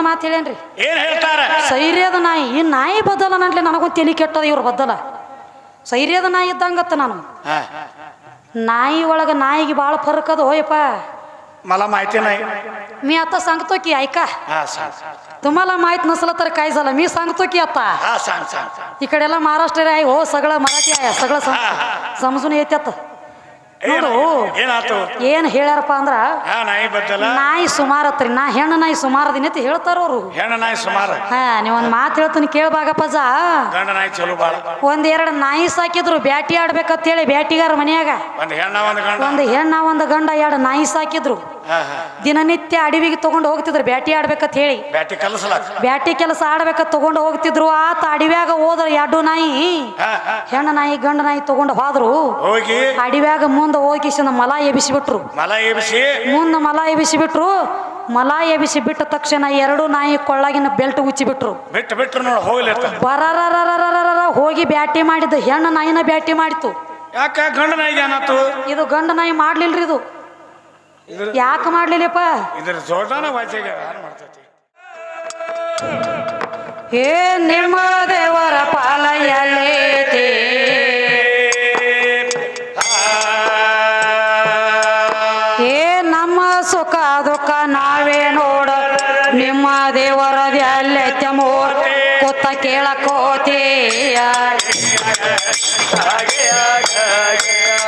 ಒಂದು ಮಾತು ಹೇಳೇನ್ರಿ ಏನ್ ಹೇಳ್ತಾರ ಸೈರ್ಯದ ನಾಯಿ ಈ ನಾಯಿ ಬದಲ ನನ್ಲಿ ನನಗೊಂದು ತಲೆ ಕೆಟ್ಟದ ಇವ್ರ ಬದಲ ಸೈರ್ಯದ ನಾಯಿ ಇದ್ದಂಗತ್ತ ನಾನು ಹಾ. ನಾಯಿ ಒಳಗೆ ನಾಯಿಗೆ ಭಾಳ ಫರಕ್ ಅದು ಹೋಯಪ್ಪ मला माहिती नाही मी आता सांगतो की ऐका हा सांग तुम्हाला माहित नसलं तर काय झालं मी सांगतो की आता हा सांग सांग सांग. इकडेला महाराष्ट्र आहे हो सगळं मराठी आहे सगळं सम- समजून येत्यात ಏನ್- ನೋಡು. ಏನಾತು ಏನ್ ಹೇಳ್ಯಾರಪ್ಪ ಅಂದ್ರ ನಾಯಿ ಬದ್ದಲ ನಾಯಿ ಸುಮಾರು ಹತ್ರಿ ನಾ ಹೆಣ್ಣು ನಾಯಿ ಸುಮಾರು ದಿನ ಅಂತ ಹೇಳ್ತಾರ ಅವ್ರು. ಹೆಣ್ಣ ನಾಯಿ ಸುಮಾರು? ಹಾ ನೀವೊಂದ್ ಮಾತು ಹೇಳ್ತೀನಿ ಕೇಳ್ಬಾಗಪ್ಪಜ ಗಂಡ ನಾಯಿ ಚಲೋ ಬಾಳ. ಒಂದ್ ಎರಡು ನಾಯಿ ಸಾಕಿದ್ರು ಬ್ಯಾಟಿ ಆಡ್ಬೇಕಂತ ಹೇಳಿ ಬ್ಯಾಟಿಗಾರ ಮನ್ಯಾಗ. ಒಂದ್ ಹೆಣ್ಣ ಒಂದ್ ಗಂಡ? ಒಂದು ಹೆಣ್ಣ ಒಂದು ಗಂಡ ಎರಡು ನಾಯಿ ಸಾಕಿದ್ರು. ದಿನನಿತ್ಯ ಅಡವಿಗೆ ತಗೊಂಡು ಹೋಗ್ತಿದ್ರು ಬ್ಯಾಟಿ ಆಡ್ಬೇಕಂತ ಹೇಳಿ. ಬ್ಯಾಟಿ ಕೆಲಸ ಆಡ್ಬೇಕಂತ ತಗೊಂಡು ಹೋಗ್ತಿದ್ರು ಆತ ಅಡವ್ಯಾಗ ಹೋದ್ರ ಎರಡು ನಾಯಿ ಹೆಣ್ಣ ನಾಯಿ ಗಂಡ ನಾಯಿ ತಗೊಂಡು ಹೋದ್ರು. ಹೋಗಿ. ಅಡವ್ಯಾಗ ಮುಂದೆ ಹೋಗಿ ಮಲ ಎಬಿಸಿಬಿಟ್ರು ಮಲ ಎಬ್ಸಿ ಮುಂದೆ ಮಲ ಎಬಿಸಿಬಿಟ್ರು ಮಲ ಎಬಿಸಿ ಬಿಟ್ಟ ತಕ್ಷಣ ಎರಡು ನಾಯಿ ಕೊಳ್ಳಾಗಿನ ಬೆಲ್ಟ್ ಉಚ್ಚಿಬಿಟ್ರು. ಬಿಟ್ಟು ಬಿಟ್ರು ನೋಡು ಹೋಗ್ಲಿ ಅಂತ. ಹೋಗಿ ಬ್ಯಾಟಿ ಮಾಡಿದ್ದು ಹೆಣ್ಣು ನಾಯಿನ ಬ್ಯಾಟಿ ಮಾಡಿತು ಯಾಕ ಗಂಡ ನಾಯಿಗೆ ಏನಾತು ಇದು ಗಂಡ ನಾಯಿ ಮಾಡ್ಲಿಲ್ರಿ ಇದು. ಯಾಕೆ ಮಾಡ್ಲಿಲ್ಲಪ್ಪ? ಇದ್ರ ವಾಚಿಗೆ ಮಾಡ್ತೈತಿ? ಏ ನಿಮ್ಮ ದೇವರ ಪಾಲಯಲೇತಿ ಏ ನಮ್ಮ ಸುಖ ದುಃಖ ನಾವೇ ನೋಡ ನಿಮ್ಮ ದೇವರದ ಎಲ್ಲೈತೆ ಮೋರ್ ಕೊತ್ತ ಕೇಳಕೋತೀಯ. ಏ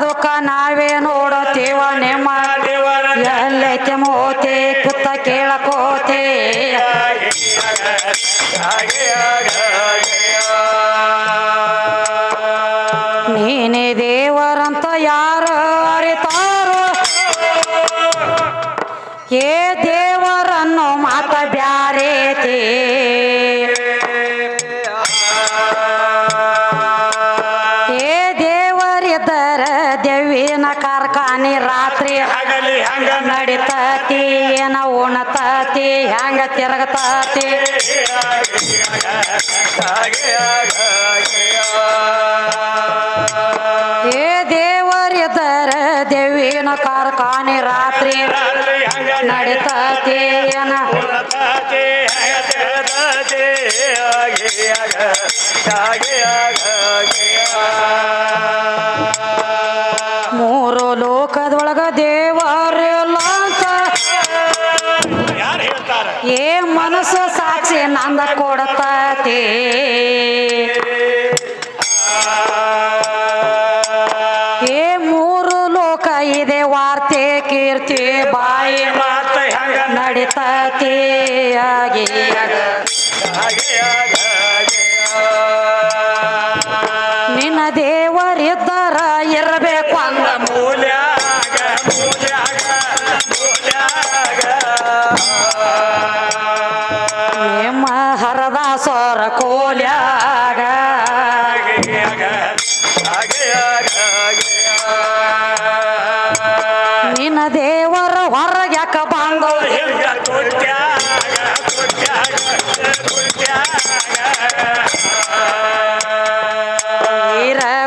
ಸುಖ ನಾವೇನೋ ನಾವೇ ನೋಡತೀವ ನಿಮ್ಮ ಎಲ್ಲೈತೆ ಮೋತೆ ಕುತ್ತ ಕೇಳಕೋತೀಯ ದೇವಿನ ಕಾರ್ಖಾನೆ ರಾತ್ರಿ ಹಗಲಿ ಹಂಗ ನಡಿತತಿ ಏನ ಉಣತತಿ ಹೆಂಗ ತಿರುಗತತಿ. ಏ ದೇವರಿದ್ದರ ದೇವಿನ ಕಾರ್ಖಾನೆ ರಾತ್ರಿ ನಡಿತತಿ ಏನ ಮೂರು ಮನಸ್ಸು ಸಾಕ್ಷಿ ನಂದ ಕೊಡತೇ ಏ ಮೂರು ಲೋಕ ಇದೆ ವಾರ್ತೆ ಕೀರ್ತಿ ಬಾಯಿ ಮಾತ ನಡಿತೇ ಆಗಿ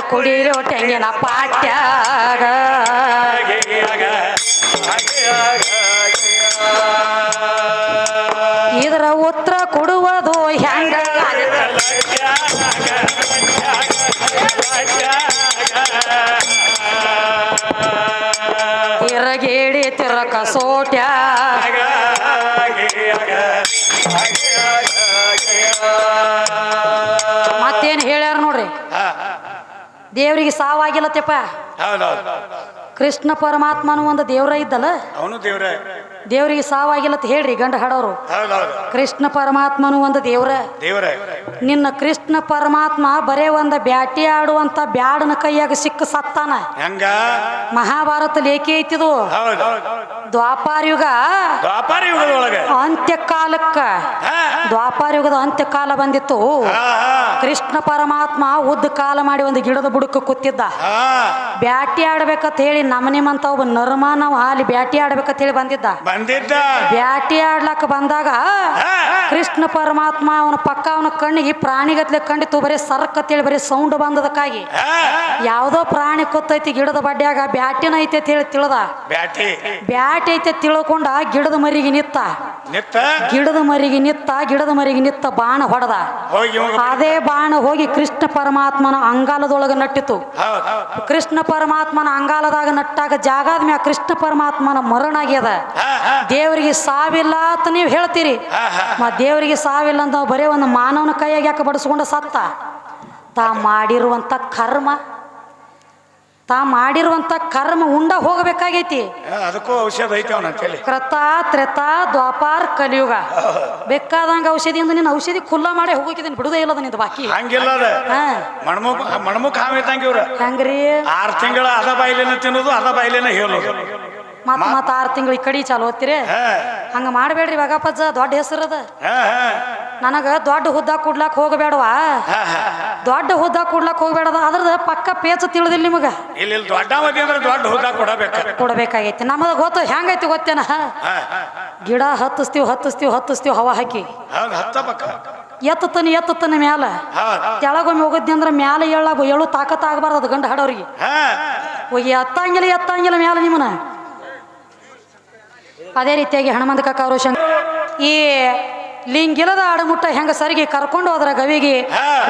ಕುಡಿರೋ ತೆಂಗಿನ ಪಾಟ್ಯಾಗ. ಇದರ ಉತ್ತರ ಕೊಡುವುದು ಹೆಂಗ? ದೇವ್ರಿಗೆ ಸಾವಾಗಿಲ್ಲತ್ತಪ್ಪ ಕೃಷ್ಣ ಪರಮಾತ್ಮನು ಒಂದು ದೇವ್ರ ಇದ್ದಲ್ಲ? ಅವನು ದೇವ್ರೆ. ದೇವ್ರಿಗೆ ಸಾವಾಗಿಲ್ಲತ್ ಹೇಳ್ರಿ ಗಂಡ ಹಾಡೋರು. ಕೃಷ್ಣ ಪರಮಾತ್ಮನು ಒಂದು ದೇವ್ರ. ದೇವ್ರೆ. ನಿನ್ನ ಕೃಷ್ಣ ಪರಮಾತ್ಮ ಬರೇ ಒಂದ ಬ್ಯಾಟಿ ಆಡುವಂತ ಬ್ಯಾಡನ ಕೈಯಾಗ ಸಿಕ್ಕ ಸತ್ತಾನ. ಹೆಂಗ? ಮಹಾಭಾರತ ಲೇಖಿ ಐತಿದು. ದ್ವಾಪಾರ ಯುಗ ದ್ವಾಪಾರ ಯುಗದೊಳಗೆ ಅಂತ್ಯಕಾಲಕ್ಕ. ದ್ವಾಪಾರ ಯುಗದ ಅಂತ್ಯಕಾಲ ಬಂದಿತ್ತು. ಕೃಷ್ಣ ಪರಮಾತ್ಮ ಉದ್ದ ಕಾಲ ಮಾಡಿ ಒಂದು ಗಿಡದ ಬುಡಕ ಕೂತಿದ್ದ. ಬ್ಯಾಟಿ ಆಡ್ಬೇಕಂತ ಹೇಳಿ ನಮ್ಮ ಮಂತ ಒಬ್ಬ ನರ್ಮ ನಾವು ಹಾಲಿ ಬ್ಯಾಟಿ ಆಡ್ಬೇಕಂತ ಹೇಳಿ ಬಂದಿದ್ದ. ಬಂದಿದ್ದ? ಬ್ಯಾಟಿ ಆಡ್ಲಕ್ಕ ಬಂದಾಗ. ಕೃಷ್ಣ ಪರಮಾತ್ಮ ಅವನ ಪಕ್ಕ ಅವನ ಕಣ್ಣು ಕಣ್ಣಿಗೆ ಪ್ರಾಣಿಗತ್ಲೆ ಕಂಡಿತ್ತು ಬರೀ ಸರ್ಕ್ ಅಂತೇಳಿ ಬರೀ ಸೌಂಡ್ ಬಂದದಕ್ಕಾಗಿ. ಯಾವ್ದೋ ಯಾವುದೋ ಪ್ರಾಣಿ ಕೊತ್ತೈತಿ ಗಿಡದ ಬಡ್ಡ್ಯಾಗ ಬ್ಯಾಟಿನ ಐತೆ ಅಂತ ಹೇಳಿ ತಿಳ್ದ. ಬ್ಯಾಟಿ. ಬ್ಯಾಟ್ ಐತೆ ತಿಳ್ಕೊಂಡ ಗಿಡದ ಮರಿಗೆ ನಿತ್ತ. ನಿತ್ತ? ಗಿಡದ ಮರಿಗೆ ನಿತ್ತ ಗಿಡದ ಮರಿಗೆ ನಿತ್ತ ಬಾಣ ಹೊಡೆದ. ಹೋಗಿ ಅದೇ ಬಾಣ ಹೋಗಿ ಕೃಷ್ಣ ಪರಮಾತ್ಮನ ಅಂಗಾಲದೊಳಗೆ ನಟ್ಟಿತು. ಕೃಷ್ಣ ಪರಮಾತ್ಮನ ಅಂಗಾಲದಾಗ ನಟ್ಟಾಗ ಜಾಗದ ಮ್ಯಾಗ ಕೃಷ್ಣ ಪರಮಾತ್ಮನ ಮರಣ ಆಗ್ಯದ ದೇವರಿಗೆ ಸಾವಿಲ್ಲ ಅಂತ ನೀವು ಹೇಳ್ತೀರಿ. ಮ ದೇವರಿಗೆ ಸಾವಿಲ್ಲ ಅಂತ ಬರೀ ಬರೇ ಒಂದು ಮಾನವನ ಕೈಯಾಗ ಯಾಕೆ ಬಡಿಸ್ಕೊಂಡ ಸತ್ತ? ತಾ ಮಾಡಿರುವಂಥ ಕರ್ಮ. ತಾ ಮಾಡಿರುವಂತ ಕರ್ಮ ಉಂಡ ಹೋಗಬೇಕಾಗೈತಿ. ಅದಕ್ಕೂ ಔಷಧ ಐತೆ ಅವನ ಅಂತೇಳಿ ಕೃತ ತ್ರೇತ ದ್ವಾಪಾರ ಕಲಿಯುಗ. ಬೇಕಾದಂಗ ಔಷಧಿಯಿಂದ ನೀನು ಔಷಧಿ ಖುಲ್ಲ ಮಾಡಿ ಹೋಗಿದ್ದೀನಿ ಬಿಡುದೇ ಇಲ್ಲದ ನಿಂದು ಬಾಕಿ. ಹಂಗಿಲ್ಲ ಮಣ್ಮುಖ ಮಣ್ಮುಖ ಹಾವಿದ್ದಂಗೆ ಇವ್ರ. ಹೆಂಗ್ರಿ? ಆರು ತಿಂಗಳ ಅದ ಬಾಯಿಲಿನ ತಿನ್ನೋದು ಅದ ಬಾಯಿಲಿನ ಹೇಳೋದು ಮತ್ ಮತ್ತ ಆರು ತಿಂಗಳು ಈ ಕಡಿ ಚಾಲು ಓದ್ತೀರಿ? ಹಂಗ ಮಾಡಬೇಡ್ರಿ ಬಗಪ್ಪಜ್ಜ ದೊಡ್ಡ ಹೆಸರದ ನನಗ ದೊಡ್ಡ ಹುದ್ದ ಕೊಡ್ಲಾಕ್ ಹೋಗಬೇಡವಾ ದೊಡ್ಡ ಹುದ್ದ ಕೊಡ್ಲಾಕ್ ಹೋಗ್ಬೇಡದ ಅದ್ರದ ಪಕ್ಕ ಪೇಚ ತಿಳಿದಿಲ್ಲ ನಿಮಗ? ಇಲ್ಲಿ ಇಲ್ಲಿ ದೊಡ್ಡ ಮದಿ ಅಂದ್ರೆ ದೊಡ್ಡ ಹುದ್ದ ಕೊಡಬೇಕ. ಕೊಡಬೇಕಾಗೈತಿ. ನಮ್ಮದ ಗೊತ್ತು ಹೆಂಗೈತಿ ಗೊತ್ತೇನ? ಗಿಡ ಹತ್ತಿಸ್ತೀವಿ ಹತ್ತಿಸ್ತೀವಿ ಹತ್ತಿಸ್ತೀವಿ ಹವಾ ಹಾಕಿ. ಎತ್ತತನ ಎತ್ತತನ ಮ್ಯಾಲ. ಕೆಳಗೊಮ್ಮೆ ಹೋಗದ್ದಿ ಹೋಗಿದ್ನಿ ಅಂದ್ರೆ ಮ್ಯಾಲ ಹೇಳಾಗ ಎಳು ತಾಕತ್ ಆಗಬಾರ್ದು ಅದು ಗಂಡ ಹಾಡೋರಿಗೆ. ಹೋಗಿ ಎತ್ತಂಗಿಲ್ಲ ಎತ್ತಂಗಿಲ್ಲ ಮ್ಯಾಲ ನಿಮ್ಮನ ಅದೇ ರೀತಿಯಾಗಿ ಹನುಮಂತ ಕಾಕಾರು ಶಂಕ ಈ ಲಿಂಗಿಲದ ಆಡಮುಟ್ಟ ಹೆಂಗ ಸರಿಗೆ ಕರ್ಕೊಂಡು ಹೋದ್ರ ಗವಿಗೆ.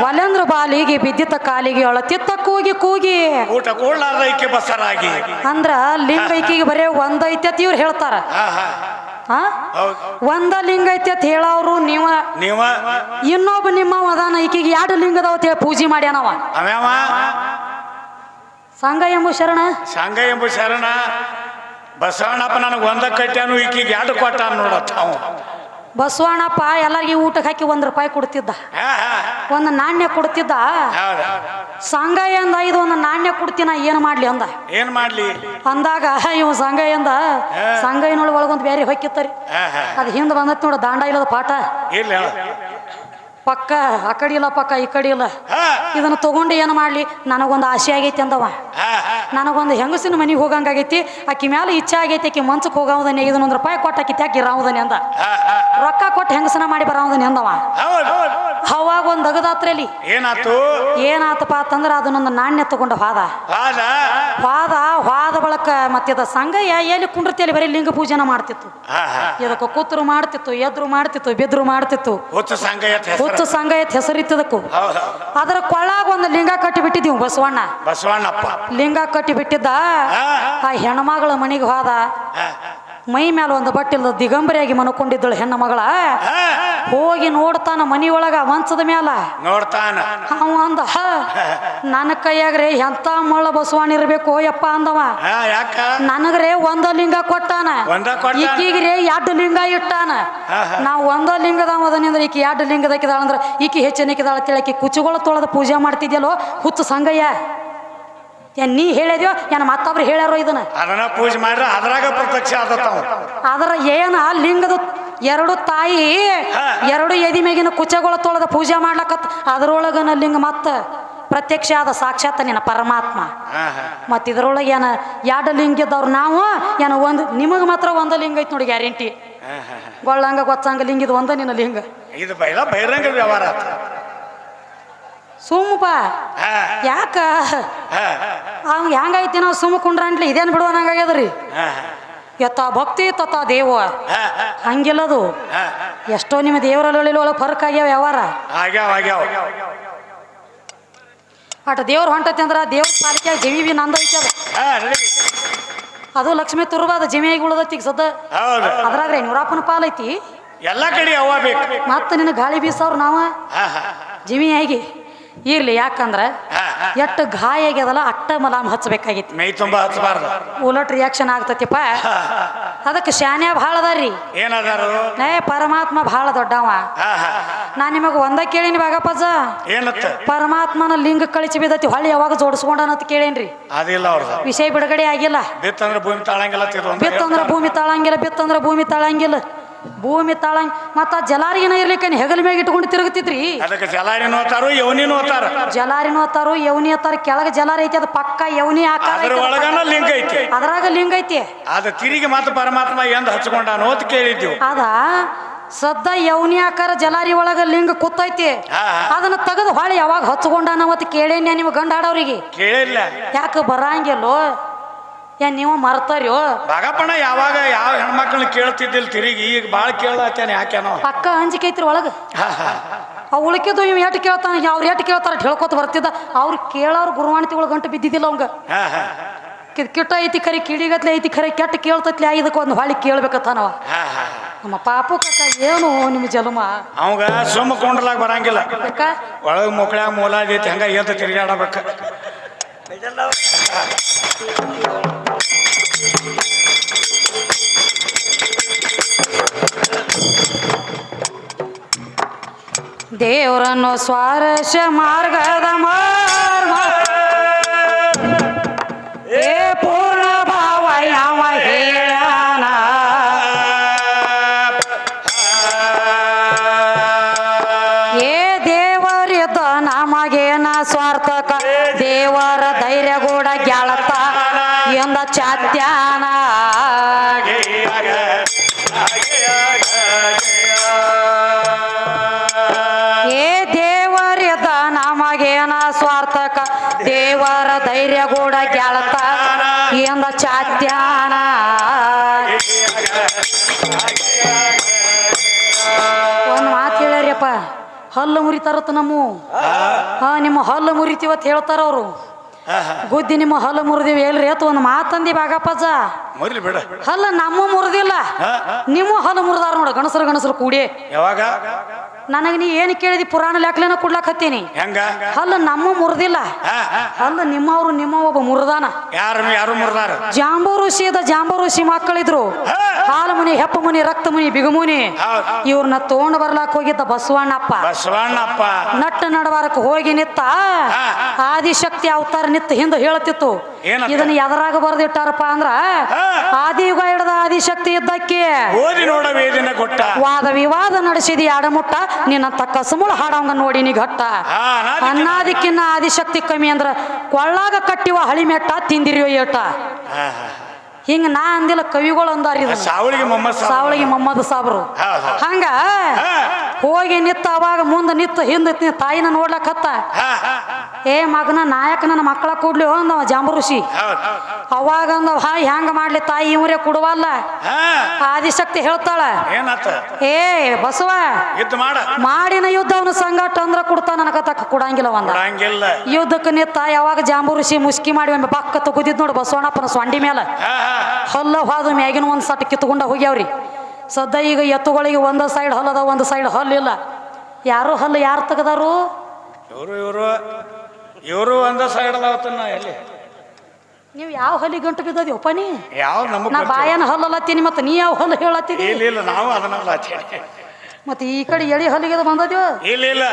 ಒಲೆಂದ್ರ ಬಾಲಿಗೆ ಬಿದ್ದಿತ್ತ ಕಾಲಿಗೆ ಅಳತಿತ್ತ ಕೂಗಿ ಕೂಗಿ. ಊಟ ಕೂಡ್ಲಾರ್ದ ಬಸರಾಗಿ ಅಂದ್ರ ಲಿಂಗ ಐಕಿಗೆ ಬರೇ ಒಂದೈತೆ ಅಂತ ಇವ್ರು ಹೇಳ್ತಾರ. ಒಂದ ಲಿಂಗ ಐತೆ ಅಂತ ಹೇಳವ್ರು ನೀವ? ನೀವ? ಇನ್ನೊಬ್ಬ ನಿಮ್ಮ ಅದಾನ ಈಕಿಗೆ ಎರಡು ಲಿಂಗದವ ಅಂತ ಹೇಳಿ ಪೂಜೆ ಮಾಡ್ಯಾನವ. ಸಂಘ ಎಂಬು ಶರಣ? ಸಂಘ ಎಂಬು ಶರಣ. ಬಸವಣ್ಣಪ್ಪ ನನಗೆ ಒಂದ ಕಟ್ಟ್ಯಾನು ಈಕಿಗೆ ಎರಡು ಕೊಟ್ಟ ನೋಡತ್ತ ಅವ. ಬಸವಣ್ಣಪ್ಪ ಎಲ್ಲರಿಗೆ ಊಟಕ್ಕೆ ಹಾಕಿ ಒಂದು ರೂಪಾಯಿ ಕೊಡ್ತಿದ್ದ. ಒಂದು ನಾಣ್ಯ ಕೊಡ್ತಿದ್ದ. ಸಂಗಯ್ಯ ಅಂದ ಇದು ಒಂದು ನಾಣ್ಯ ಕೊಡ್ತೀನ ಏನು ಮಾಡ್ಲಿ ಅಂದ. ಏನು ಮಾಡ್ಲಿ? ಅಂದಾಗ ಇವ್ ಸಂಗಯ್ಯ ಅಂದ ಸಂಗಯ್ಯನೊಳ ಒಳಗೊಂದು ಬೇರೆ ಹೊಕ್ಕಿತ್ತರಿ. ಅದು ಹಿಂದೆ ಬಂದತ್ ನೋಡು ದಾಂಡ ಇಲ್ಲದ ಪಾಠ. ಪಕ್ಕ ಆ ಕಡೆ ಇಲ್ಲ ಪಕ್ಕ ಈ ಕಡೆ ಇಲ್ಲ. ಇದನ್ನ ತಗೊಂಡು ಏನು ಮಾಡ್ಲಿ? ನನಗೊಂದು ಆಸೆ ಆಗೈತಿ ಅಂದವ. ನನಗೊಂದು ಹೆಂಗಸಿನ ಮನೆಗೆ ಹೋಗಂಗಾಗೈತಿ ಆಕಿ ಮ್ಯಾಲ ಇಚ್ಛೆ ಆಗೈತಿ ಆಕಿ ಮಂಚಕ್ಕೆ ಹೋಗೋದನ್ನೇ ಇದನ್ನೊಂದು ರೂಪಾಯಿ ಕೊಟ್ಟು ಆಕಿ ರಾವದನೆ ಅಂದ. ರೊಕ್ಕ ಕೊಟ್ಟು ಹೆಂಗಸನ ಮಾಡಿ ಬರೋದನ್ನ ಎಂದವ? ಹೌದು. ಒಂದ್ ಒಂದು ಅಗದಾತ್ರಲ್ಲಿ ಏನಾತು? ಏನಾತಪ್ಪ ಅಂತಂದ್ರ ಅದನ್ನೊಂದು ನಾಣ್ಯ ತಗೊಂಡು ಹೋದ. ಹಾದ? ವಾದ ವಾದ ಬಳಕ ಮತ್ತೆ ಸಂಘ ಎಲ್ಲಿ ಕುಂಡ್ರತಿಯಲ್ಲಿ ಬರೀ ಲಿಂಗ ಪೂಜೆನ ಮಾಡ್ತಿತ್ತು. ಇದಕ್ಕೆ ಕೂತರು ಮಾಡ್ತಿತ್ತು ಎದ್ರು ಮಾಡ್ತಿತ್ತು ಬಿದ್ರು ಮಾಡ್ತಿತ್ತು. ಹುಚ್ಚು ಸಂಘ ಎತ್ ಹೆಸರಿತ್ತದಕ್ಕೂ ಅದರ ಕೊಳ್ಳಾಗ ಒಂದು ಲಿಂಗ ಕಟ್ಟಿ ಬಿಟ್ಟಿದ್ದೀವಿ ಬಸವಣ್ಣ. ಬಸವಣ್ಣಪ್ಪ. ಲಿಂಗ ಕಟ್ಟಿ ಬಿಟ್ಟಿದ್ದ ಆ ಹೆಣ್ಮಗಳ ಮನೆಗೆ ಹೋದ. ಮೈ ಮೇಲೆ ಒಂದು ಬಟ್ಟಿಲ್ದ ದಿಗಂಬರಿಯಾಗಿ ಮನ್ಕೊಂಡಿದ್ದಳು ಹೆಣ್ಣು ಮಗಳ. ಹೋಗಿ ನೋಡ್ತಾನ ಮನಿಯೊಳಗ ಮಂಚದ ಮ್ಯಾಲ. ನೋಡ್ತಾನ. ಅವ ಅಂದ "ಹ, ನನ್ನ ಕೈಯಾಗ್ರೆ ಎಂತ ಮಳ್ಳ ಬಸವಣ್ಣ ಇರ್ಬೇಕು ಯಪ್ಪ ಅಂದವ. ನನಗ್ರೆ ಒಂದ ಲಿಂಗ ಕೊಟ್ಟಾನ. ಈಕಿಗ್ರೆ ಎರಡು ಲಿಂಗ ಇಟ್ಟಾನ. ನಾವು ಒಂದ ಲಿಂಗದವದನಿಂದ್ರ ಈಕಿ ಎರಡು ಲಿಂಗದಕ್ಕಿದಾಳ ಅಂದ್ರ ಈಕಿ ಹೆಚ್ಚಿನಕ್ಕಿದಾಳ ತಿಳಕಿ ಕುಚುಗಳ ತೊಳೆದ ಪೂಜೆ ಮಾಡ್ತಿದ್ಯಲ್ಲೋ ಹುಚ್ಚು ಸಂಗಯ್ಯ. ಏನ್ ನೀ ಹೇಳಿದ್ಯೋ? ಏನ್ ಮತ್ತೊಬ್ರು ಹೇಳ್ಯಾರೋ ಇದನ್ನ? ಅದನ್ನ ಪೂಜೆ ಮಾಡ್ರ ಅದ್ರಾಗ ಪ್ರತ್ಯಕ್ಷ ಆದತ್ತಾವ ಅದರ ಏನ ಲಿಂಗದ ಎರಡು ತಾಯಿ ಎರಡು ಎದಿ ಮೇಗಿನ ಕುಚಗಳ ತೊಳೆದ ಪೂಜೆ ಮಾಡ್ಲಕತ್ ಅದ್ರೊಳಗನ ಲಿಂಗ ಮತ್ತ ಪ್ರತ್ಯಕ್ಷ ಆದ ಸಾಕ್ಷಾತ್ ನಿನ್ನ ಪರಮಾತ್ಮ. ಮತ್ತ ಇದ್ರೊಳಗೆ ಏನ ಎರಡು ಲಿಂಗ ಇದ್ದವ್ರು ನಾವು ಏನ ಒಂದು ನಿಮಗೆ ಮಾತ್ರ ಒಂದ ಲಿಂಗ ಐತಿ ನೋಡಿ ಗ್ಯಾರಂಟಿ. ಗೊಳ್ಳಂಗ ಗೊತ್ತಂಗ ಲಿಂಗ ಇದು ಒಂದ ನಿನ್ನ ಲಿಂಗ. ಇದು ಬೈಲ ಬಹಿರಂಗ ವ್ಯವಹಾರ ಸುಮ್ಮಪ್ಪ. ಯಾಕ? ಅವ್ ಹೆಂಗೈತಿ ನಾವು ಸುಮ್ಮ ಕುಂಡ್ರಂಟ್ಲಿ ಇದೇನು ಬಿಡುವನಾಗ್ಯದ್ರಿ ಹಾ ಯಥ ಭಕ್ತಿ ತತ್ತ ದೇವ. ಹಂಗಿಲ್ಲದು. ಎಷ್ಟೋ ನಿಮ್ಮ ದೇವರಲ್ಲಿ ಒಳಗೆ ಫರ್ಕ್ ಆಗ್ಯಾವ ವ್ಯವಹಾರ ಅಟ ದೇವ್ರು ಹೊಂಟತಿ ಅಂದ್ರ ದೇವ್ರ ಪಾಲಿಕೆ ಜಮಿ ಬಿ ನಂದ ಅದು. ಅದು ಲಕ್ಷ್ಮೀ ತುರ್ಬಾದ ಜಮಿಯಾಗಿ ಉಳ್ದೈತಿ ಹೌದು. ಅದ್ರಾಗ್ರೆ ನೂರಪ್ಪನ ಪಾಲೈತಿ ಎಲ್ಲಾ ಕಡೆ ಮತ್ತ ನಿನ್ನ ಗಾಳಿ ಬೀಸವ್ರು ನಾವ. ಜಿಮಿಯಾಗಿ ಇರ್ಲಿ ಯಾಕಂದ್ರ ಎಷ್ಟು ಗಾಯ ಆಗ್ಯದಲ್ಲ ಅಟ್ಟ ಮಲಾಮ್ ಹಚ್ಚಬೇಕಾಗಿತ್ತು ಮೈ ತುಂಬಾ ಹಚ್ಚಬಾರ್ದು. ಉಲಟ್ ರಿಯಾಕ್ಷನ್ ಆಗ್ತತಿಪ್ಪ. ಅದಕ್ಕೆ ಶಾನ್ಯ ಭಾಳ ಅದಾರಿ ಏನದಾರು? ನೇ ಪರಮಾತ್ಮ ಭಾಳ ದೊಡ್ಡವ. ನಾ ನಿಮಗೆ ಒಂದ ಕೇಳೀನಿ ಬಾಗಪ್ಪಜ್ಜ ಏನತ್ತ? ಪರಮಾತ್ಮನ ಲಿಂಗ ಕಳಿಸಿ ಬಿದ್ದತಿ ಹೊಳ್ಳಿ ಯಾವಾಗ ಜೋಡಿಸ್ಕೊಂಡನಂತ ಕೇಳೇನ್ರಿ. ಅದಿಲ್ಲ ಅವ್ರದ್ದು ವಿಷಯ ಬಿಡುಗಡೆ ಆಗಿಲ್ಲ. ಬಿತ್ತಂದ್ರೆ ಭೂಮಿ ತಾಳಂಗಿಲ್ಲ ಬಿತ್ತಂದ್ರ ಭೂಮಿ ತಾಳಂಗಿಲ್ಲ ಬಿತ್ತಂದ್ರ ಭೂಮಿ ತಾಳಂಗಿಲ್ಲ. ಭೂಮಿ ತಾಳಂಗ್ ಮತ್ತ ಜಲಾರಿನ ಇರ್ಲಿಕ್ಕೆ ಹೆಗಲ ಮ್ಯಾಗ ಇಟ್ಕೊಂಡು ತಿರುಗತಿದ್ರಿ? ಅದಕ್ಕೆ ಜಲಾರಿನೂ ಹೋತಾರು ಯವನಿನೂ ಹೋತಾರ ಜಲಾರಿನೂ ಅತ್ತಾರು ಯವ್ನಿ ಅತ್ತಾರ ಕೆಳಗ ಜಲಾರಿ ಐತಿ ಅದು ಪಕ್ಕ ಯವನಿ ಆಕಾರ ಒಳಗನ ಲಿಂಗ ಐತಿ. ಅದ್ರಾಗ ಲಿಂಗ ಐತಿ. ಅದ ತಿರುಗಿ ಮತ್ತೆ ಪರಮಾತ್ಮ ಎಂದ ಹಚ್ಕೊಂಡಾನು ಅಂತ ಕೇಳಿದ್ದೀವಿ ಅದ ಸದ್ದ ಯವನಿ ಆಕಾರ ಜಲಾರಿ ಒಳಗ ಲಿಂಗ ಕೂತೈತಿ. ಅದನ್ನ ತೆಗೆದು ಹೊಳಿ ಯಾವಾಗ ಹಚ್ಕೊಂಡಾನ ಅವತ್ತು ಕೇಳೇನ್ಯ ನಿಮ್ಮ ಗಂಡ ಆಡೋರಿಗೆ. ಕೇಳಿಲ್ಲ. ಯಾಕೆ ಬರಂಗಿಲ್ಲೋ? ಏನ್ ನೀವು ಮರ್ತಾರ್ಯೋ? ಭಾಗಪ್ಪಣ ಯಾವಾಗ ಯಾವ ಹೆಣ್ಮಕ್ಳನ್ನ ಕೇಳ್ತಿದ್ದಿಲ್ಲ ತಿರುಗಿ ಈಗ ಭಾಳ ಕೇಳ್ದಾತೇನೆ ಯಾಕೆನೋ ಪಕ್ಕ ಅಂಜಿಕೆ ಐತ್ರಿ ಒಳಗ ಆ ಉಳ್ಕಿದ್ದು ಇವ್ ಎಟ್ ಕೇಳ್ತಾನ ಅವ್ರು ಎಟ್ ಕೇಳ್ತಾರ ಹೇಳ್ಕೊತ ಬರ್ತಿದ್ದ. ಅವ್ರು ಕೇಳೋರು ಗುರುವಾಣಿತಿಗಳು ಗಂಟು ಬಿದ್ದಿದ್ದಿಲ್ಲ ಅವಂಗ. ಕಿಟ್ಟ ಐತಿ ಖರೆ ಕಿಡಿಗತ್ಲೆ ಐತಿ ಖರೆ ಕೆಟ್ಟ ಕೇಳ್ತತ್ಲೆ ಇದಕ್ಕೆ ಒಂದು ಹೊಳಿ ಕೇಳ್ಬೇಕತ್ತಾನವ. ನಮ್ಮ ಪಾಪು ಕಕ್ಕ ಏನು ನಿಮ್ಮ ಜಲಮ? ಅವಂಗ ಸುಮ್ಮ ಕೊಂಡ್ಲಾಗ ಬರಂಗಿಲ್ಲ. ಯಾಕ? ಒಳಗೆ ಮುಕ್ಳ್ಯಾಗ ಮೂಲ ಐತಿ ಹಂಗ ಎದ್ದು ತಿರುಗಾಡಬೇಕ ದೇವರನ್ನು ಸ್ವಾರಸ್ಯ ಮಾರ್ಗದ ಮಾರ್ಗ. ಹಲ್ಲು ಮುರಿತಾರತ್ತ ನಮ್ಮ. ಹಾ. ನಿಮ್ಮ ಹಲ್ಲು ಮುರಿತೀವತ್ ಹೇಳ್ತಾರ ಅವರು. ಗುದ್ದಿ ನಿಮ್ಮ ಹಲ್ಲು ಮುರಿದಿವಿ ಎಲ್ರಿ ಅತ್ ಒಂದು ಮಾತಂದಿ ಬಾಗಪ್ಪಜ್ಜ ಬಿಡ. ಹಲ್ಲ ನಮ್ಮ ಮುರಿದಿಲ್ಲ. ನಿಮ್ಮ ಹಲ್ಲು ಮುರಿದಾರ ನೋಡ ಗಣಸರು ಗಣಸರು ಕೂಡಿ. ಯಾವಾಗ? ನನಗೆ ನೀ ಏನು ಕೇಳಿದಿ? ಪುರಾಣ ಲೆಕ್ಕಲೇನ ಕೊಡ್ಲಾಕ್ ಹತ್ತೀನಿ. ಹೆಂಗ? ಹಲ್ಲ ನಮ್ಮ ಮುರಿದಿಲ್ಲ. ಹಲ್ಲ ನಿಮ್ಮವ್ರು ನಿಮ್ಮ ಒಬ್ಬ ಮುರಿದಾನ. ಯಾರು ಯಾರು ಮುರ್ದಾರ? ಜಾಂಬೂ ಋಷಿ ಮಕ್ಕಳಿದ್ರು. ಹಾಲು ಮುನಿ ಹೆಪ್ಪ ಮುನಿ ರಕ್ತ ಮುನಿ ಬಿಗುಮುನಿ. ಇವ್ರನ್ನ ತಗೊಂಡ್ ಬರ್ಲಾಕ್ ಹೋಗಿದ್ದ ಬಸವಣ್ಣಪ್ಪ. ಬಸವಣ್ಣಪ್ಪ. ನಟ್ಟ ನಡವಾರಕ್ಕೆ ಹೋಗಿ ನಿತ್ತ. ಆದಿಶಕ್ತಿ ಅವತಾರ ನಿತ್ತ ಹಿಂದ ಹೇಳತಿತ್ತು? ಇದನ್ನ ಎದರಾಗ ಬರ್ದಿಟ್ಟಾರಪ್ಪ ಅಂದ್ರ ಆದಿಯುಗ ಹಿಡ್ದ ಆದಿಶಕ್ತಿ ಇದ್ದಕ್ಕೆ ವಾದ ವಿವಾದ ನಡೆಸಿದ ಆಡಮುಟ್ಟ ನಿನ್ನಂತ ಕಸಮುಳ ಹಾಡಂಗ ನೋಡಿ ನೀ ಘಟ್ಟ ಅನ್ನಾದಿಕ್ಕಿನ್ನ ಆದಿಶಕ್ತಿ ಕಮ್ಮಿ ಅಂದ್ರ ಕೊಳ್ಳಾಗ ಕಟ್ಟಿವ ಹಳಿಮೆಟ್ಟ ತಿಂದಿರಿಯೋ ಏಟ. ಹಿಂಗ ನಾ ಅಂದಿಲ್ಲ ಕವಿಗಳು ಅಂದಾರ. ಸಾವಳಿಗೆ ಮೊಹಮ್ಮದ್ ಸಾಬ್ರು. ಹಂಗ ಹೋಗಿ ನಿತ್ತ ಅವಾಗ ಮುಂದೆ ನಿತ್ತ ಹಿಂದ ತಾಯಿನ ನೋಡ್ಲಕ್ ಹತ್ತ ಹಾ, ಹಾ. ಏ ಮಗನ ನಾಯಕ ನನ್ನ ಮಕ್ಕಳ ಹೋ ಅಂದವ ಜಾಂಬು ಋಷಿ. ಅವಾಗ ಅಂದವ ಹಾ ಹೆಂಗ ಮಾಡ್ಲಿ ತಾಯಿ ಇವರೇ ಕೊಡುವಲ್ಲ? ಆದಿಶಕ್ತಿ ಹೇಳ್ತಾಳ. ಏ ಬಸವ ಮಾಡಿನ ಯುದ್ಧ ಅವನ ಸಂಘಟ ಅಂದ್ರ ನನಗ ತಕ್ಕ ಕೊಡಂಗಿಲ್ಲ ಒಂದ ಯುದ್ಧಕ್ಕೆ ನಿತ್ತ ಯಾವಾಗ ಜಾಂಬು ಋಷಿ ಮುಸ್ಕಿ ಮಾಡಿ ಒಮ್ಮೆ ಬಕ್ಕ ತಗುದಿದ್ ನೋಡು ಬಸವಣ್ಣಪ್ಪನ ಸ್ವಂಡಿ ಮೇಲೆ ಹೊಲ್ಲ. ಹಾದು ಮ್ಯಾಗಿನ ಒಂದ್ ಸಟ್ ಕಿತ್ಕೊಂಡ ಹೋಗ್ಯಾವ್ರಿ. ಸದ್ದ ಈಗ ಎತ್ತುಗಳಿಗೆ ಒಂದು ಸೈಡ್ ಹಲ್ಲದ ಒಂದು ಸೈಡ್ ಹಲ್ಲಿಲ್ಲ. ಯಾರು ಹಲ್ಲು ಯಾರು ತೆಗದಾರು? ಇವರು ಇವರು. ಇವರು ಒಂದ ಸೈಡ್ ಅದಾವತ್ತನ್ನ ಎಲ್ಲಿ? ನೀವು ಯಾವ ಹೊಲಿ ಗಂಟು ಬಿದ್ದದಿ ಒಪ್ಪನಿ ಯಾವ ನಮ್ಮ ನಾ. ಬಾಯನ ಹಲ್ಲತ್ತೀನಿ ಮತ್ತೆ ನೀ ಯಾವ ಹೊಲ ಹೇಳತ್ತೀನಿ ಇಲ್ಲ ಇಲ್ಲ ನಾವು ಅದನ್ನಲ್ಲ. ಮತ್ತೆ ಈ ಕಡೆ ಎಳಿ ಹಲ್ಲಿಗೆ ಅದು ಬಂದದ್ಯೋ? ಇಲ್ಲ ಇಲ್ಲ.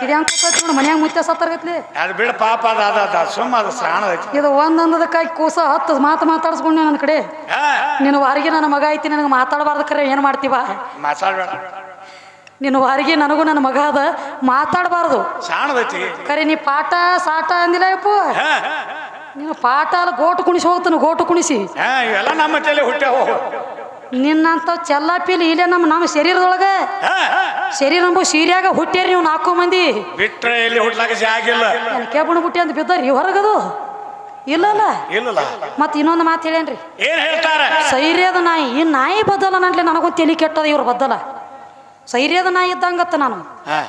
ಕಿದ್ಯಾಂಗ ಕೂತೈತಿ ನೋಡಿ ಮನ್ಯಾಗ ಮುತ್ಯ ಸತ್ತರ್ಗತ್ಲಿ. ಅದು ಬಿಡ ಪಾಪ ಅದ ಅದ ಅದ ಸುಮ್ಮ ಅದು ಸಾಣ ಇದು ಒಂದೊಂದದಕ್ಕಾಗಿ ಕೂಸ ಹತ್ತು ಮಾತು ಮಾತಾಡ್ಸ್ಕೊಂಡೆ ನನ್ನ ಕಡೆ? ನಿನ್ನ ವಾರಿಗೆ ನನ್ನ ಮಗ ಐತಿ ನನಗೆ ಮಾತಾಡಬಾರ್ದು ಕರೆ ಏನು ಮಾಡ್ತೀವ? ಮಾತಾಡ್ಬೇಡ. ನಿನ್ನ ವಾರಿಗೆ ನನಗೂ ನನ್ನ ಮಗ ಅದ ಮಾತಾಡಬಾರ್ದು. ಕರೆ ನೀ ಪಾಠ ಸಾಟ ಅಂದಿಲ್ಲ ಅಪ್ಪ ನೀನು ಪಾಠ ಅಲ್ಲ ಗೋಟು ಕುಣಿಸಿ ಹೋಗ್ತಾನೆ ಗೋಟು ಕುಣಿಸಿ. ನಮ್ಮ ತಲೆ ಹುಟ್ಟ್ಯಾವ ನಿನ್ನಂತ ಚೆಲ್ಲಾಪಿಲಿ ಇಲ್ಲೇ ನಮ್ಮ ನಮ್ಮ ಶರೀರದೊಳಗೆ? ಶರೀರ ನಂಬು ಸೀರ್ಯಾಗ ಹುಟ್ಟ್ಯಾರ ನೀವು ನಾಲ್ಕು ಮಂದಿ. ಬಿಟ್ರೆ ಇಲ್ಲಿ ಹುಟ್ಲಾಕ ಆಗಿಲ್ಲ ಕೇಬಣ ಬುಟ್ಟಿ ಅಂತ ಬಿದ್ದಾರಿ ಹೊರಗದು? ಇಲ್ಲಲ್ಲ? ಇಲ್ಲಲ್ಲ. ಮತ್ತೆ ಇನ್ನೊಂದು ಮಾತು ಹೇಳೇನ್ರಿ ಏನ್ ಹೇಳ್ತಾರ? ಸೈರ್ಯದ ನಾಯಿ ಈ ನಾಯಿ ಬದಲ ನನ್ಲಿ ನನಗೂ ತಲೆ ಕೆಟ್ಟದ ಇವ್ರು ಬದ್ದಲ್ಲ ಸೈರ್ಯದ ನಾಯಿ ಇದ್ದಂಗತ್ತ ನಾನು ಹಾ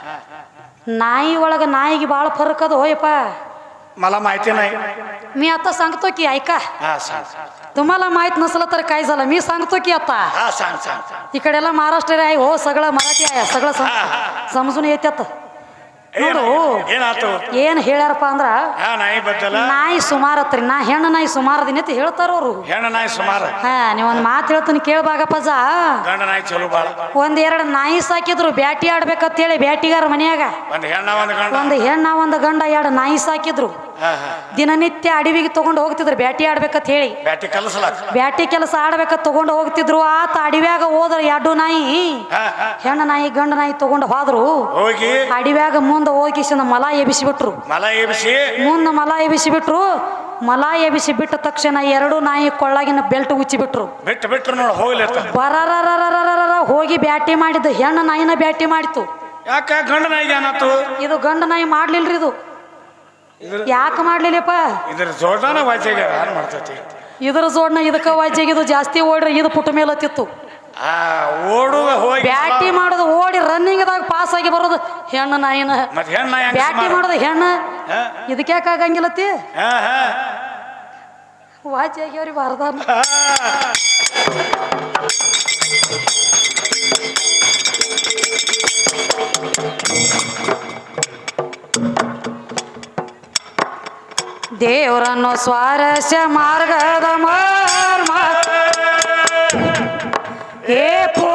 ನಾಯಿ ಒಳಗೆ ನಾಯಿಗೆ ಭಾಳ ಫರಕ್ ಅದು ಹೋಯಪ್ಪ मला माहिती नाही मी आता सांगतो की ऐका हा सांग तुम्हाला माहित नसलं तर काय झालं मी सांगतो की आता हा सांग सांग सांग. इकडेला महाराष्ट्र आहे हो सगळं मराठी आहे सगळं सम- समजून येतात ಏನ್ ನೋಡು ಏನಾತು ಏನ್ ಹೇಳ್ಯಾರಪ್ಪ ಅಂದ್ರ ನಾಯಿ ಬದ್ದಲ ನಾಯಿ ಸುಮಾರು ಹತ್ರಿ ನಾ ಹೆಣ್ಣು ನಾಯಿ ಸುಮಾರು ದಿನ ಅಂತ ಹೇಳ್ತಾರ ಅವ್ರು. ಹೆಣ್ಣ ನಾಯಿ ಸುಮಾರು. ಹಾ ನೀವೊಂದ್ ಮಾತು ಹೇಳ್ತೀನಿ ಕೇಳ್ಬಾಗಪ್ಪಜ ಗಂಡ ನಾಯಿ ಚಲೋ ಬಾಳ. ಒಂದ್ ಎರಡು ನಾಯಿ ಸಾಕಿದ್ರು ಬ್ಯಾಟಿ ಆಡ್ಬೇಕಂತ ಹೇಳಿ ಬ್ಯಾಟಿಗಾರ ಮನ್ಯಾಗ. ಒಂದ್ ಹೆಣ್ಣ ಒಂದ್ ಗಂಡ. ಒಂದು ಹೆಣ್ಣ ಒಂದು ಗಂಡ ಎರಡು ನಾಯಿ ಸಾಕಿದ್ರು. ದಿನನಿತ್ಯ ಅಡವಿಗೆ ತಗೊಂಡು ಹೋಗ್ತಿದ್ರು ಬ್ಯಾಟಿ ಆಡ್ಬೇಕಂತ ಹೇಳಿ. ಬ್ಯಾಟಿ ಕೆಲಸ ಆಡ್ಬೇಕ ತಗೊಂಡು ಹೋಗ್ತಿದ್ರು ಆತ ಅಡವ್ಯಾಗ ಹೋದ್ರ ಎರಡು ನಾಯಿ ಹೆಣ್ಣ ನಾಯಿ ಗಂಡ ನಾಯಿ ತಗೊಂಡು ಹೋದ್ರು. ಹೋಗಿ. ಅಡವ್ಯಾಗ ಮುಂದೆ ಹೋಗಿಸಿದ ಮಲ ಎಬಿಸಿಬಿಟ್ರು ಮಲ ಎಬ್ಸಿ ಮುಂದೆ ಮಲ ಎಬಿಸಿಬಿಟ್ರು ಮಲ ಎಬಿಸಿ ಬಿಟ್ಟ ತಕ್ಷಣ ಎರಡು ನಾಯಿ ಕೊಳ್ಳಾಗಿನ ಬೆಲ್ಟ್ ಉಚ್ಚಿಬಿಟ್ರು. ಬಿಟ್ಟು ಬಿಟ್ರು ನೋಡಿ ಹೋಗ್ಲಿ ಹೋಗಿ ಬ್ಯಾಟಿ ಮಾಡಿದ್ದು ಹೆಣ್ಣು ನಾಯಿನ ಬ್ಯಾಟಿ ಮಾಡಿತು ಯಾಕ ಗಂಡ ನಾಯಿಗೆ ಏನಾತು ಇದು ಗಂಡ ನಾಯಿ ಮಾಡ್ಲಿಲ್ರಿ ಇದು. ಯಾಕೆ ಮಾಡ್ಲಿಲ್ಲಪ್ಪ? ಇದ್ರ ಜೋಡ್ನ ವಾಚಿಗೆ ಯಾರು ಮಾಡ್ತೈತಿ? ಇದ್ರ ಜೋಡ್ನ ಇದಕ್ಕ ವಾಚಿಗೆ ಇದು ಜಾಸ್ತಿ ಓಡ್ರಿ ಇದು ಪುಟ ಮೇಲೆ ಹತ್ತಿತ್ತು. ಆ ಓಡುವ ಹೋಗಿ ಬ್ಯಾಟಿ ಮಾಡೋದು ಓಡಿ ರನ್ನಿಂಗ್ದಾಗ ಪಾಸ್ ಆಗಿ ಬರೋದು ಹೆಣ್ಣು ನಾಯಿನ. ಮತ್ತೆ ಹೆಣ್ಣ ನಾಯಿ ಹಂಗ್ ಬ್ಯಾಟಿ ಸುಮಾರು- ಮಾಡೋದು ಹೆಣ್ಣು. ಹಾ? ಇದಕ್ಕೆ ಯಾಕೆ ಆಗಂಗಿಲ್ಲತ್ತಿ ಹಾ, ಹಾ. ವಾಚ್ ಆಗ್ಯಾವ್ರಿ ಬಾರ್ದಾನ ದೇವರನ್ನು ಸ್ವಾರಸ್ಯ ಮಾರ್ಗದ ಮಾರ್ಮ. ಏ ಪೂರ್ಣ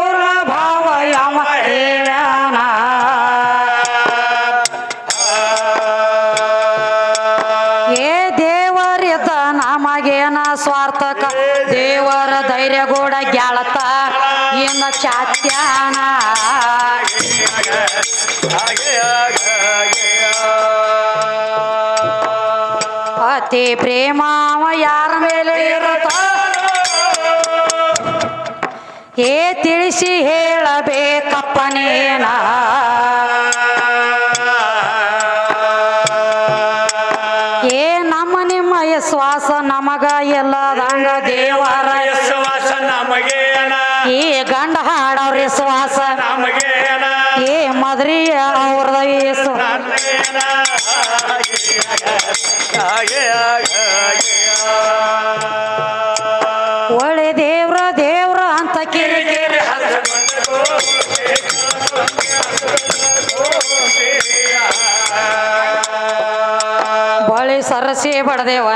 ಏ ತಿಳಿಸಿ ಹೇಳಬೇಕಪ್ಪನೇನ ಏ ನಮ್ಮ ನಿಮ್ಮ ವಿಶ್ವಾಸ ನಮಗ ಎಲ್ಲದಂಗ ದೇವರ. ಯಶವಾಸ ನಮಗೇನ ಈ ಗಂಡ ಹಾಡವ್ರ ವಿಶ್ವಾಸ. ನಮಗೇನ ಏ ಮದ್ರಿ ಅವ್ರದ ಯೇಸು ಸರಸಿ ಬಡದೇವ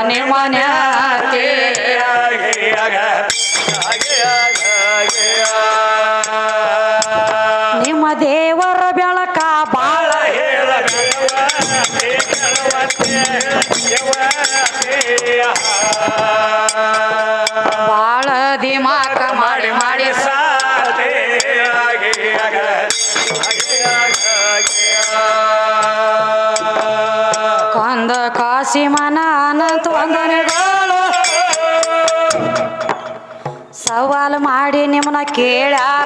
ಸವಾಲು ಮಾಡಿ ನಿಮ್ಮನ್ನ ಕೇಳ್ಯಾರ